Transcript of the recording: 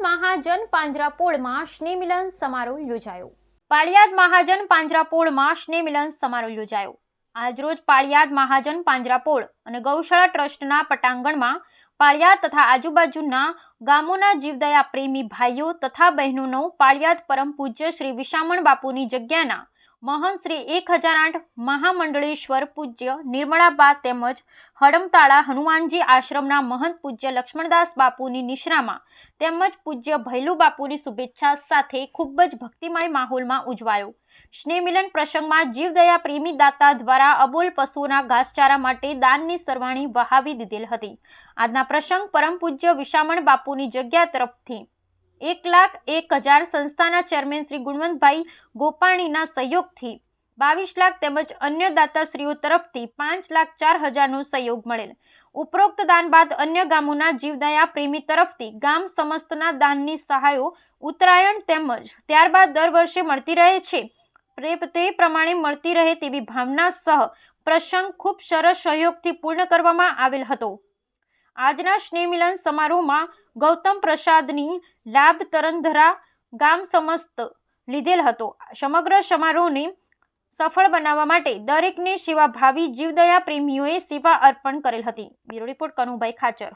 મહાજન પાંજરાપોળમાં સ્નેહમિલન સમારોહ યોજાયો. પાળિયાદ મહાજન પાંજરાપોળમાં સ્નેહમિલન સમારોહ યોજાયો. આજરોજ પાળિયાદ મહાજન પાંજરાપોળ અને ગૌશાળા ટ્રસ્ટના પટાંગણમાં પાળિયાદ તથા આજુબાજુના ગામોના જીવદયા પ્રેમી ભાઈઓ તથા બહેનોનો પાળિયાદ પરમ પૂજ્ય શ્રી વિશામણ બાપુની જગ્યાના મહંત શ્રી એક હજાર આઠ મહામંડળેશ્વર પૂજ્ય નિર્મળાબા તેમજ હડમતાળા હનુમાનજી આશ્રમના મહંત પૂજ્ય લક્ષ્મણદાસ બાપુની નિશ્રામાં તેમજ પૂજ્ય ભૈલુ બાપુની શુભેચ્છા સાથે ખૂબ જ ભક્તિમય માહોલમાં ઉજવાયો. સ્નેહમિલન પ્રસંગમાં જીવદયા પ્રેમી દાતા દ્વારા અબોલ પશુઓના ઘાસચારા માટે દાનની સરવાણી વહાવી દીધેલ હતી. આજના પ્રસંગ પરમ પૂજ્ય વિશામણ બાપુની જગ્યા તરફથી એક લાખ એક હજાર સંસ્થાના ચેરમેન શ્રી ગુણવંતભાઈ ગોપાણીના સહયોગથી બાવીસ લાખ તેમજ અન્ય દાતાશ્રીઓ તરફથી પાંચ લાખ ચાર હજારનો સહયોગ મળેલ. ઉપરોક્ત દાન બાદ અન્ય ગામોના જીવદયા પ્રેમી તરફથી ગામ સમસ્તના દાનની સહાયો, ઉત્તરાયણ તેમજ ત્યારબાદ દર વર્ષે મળતી રહે છે. તે પ્રમાણે મળતી રહે તેવી ભાવના સહ પ્રસંગ ખૂબ સરસ સહયોગથી પૂર્ણ કરવામાં આવેલ હતો. આજના સ્નેહમિલન સમારોહમાં ગૌતમ પ્રસાદની લાભ તરંધરા ગામ સમસ્ત લીધેલ હતો. સમગ્ર સમારોહને સફળ બનાવવા માટે દરેકને સેવાભાવી જીવદયા પ્રેમીઓએ સેવા અર્પણ કરેલ હતી. Bureau report Kanubhai Khachar.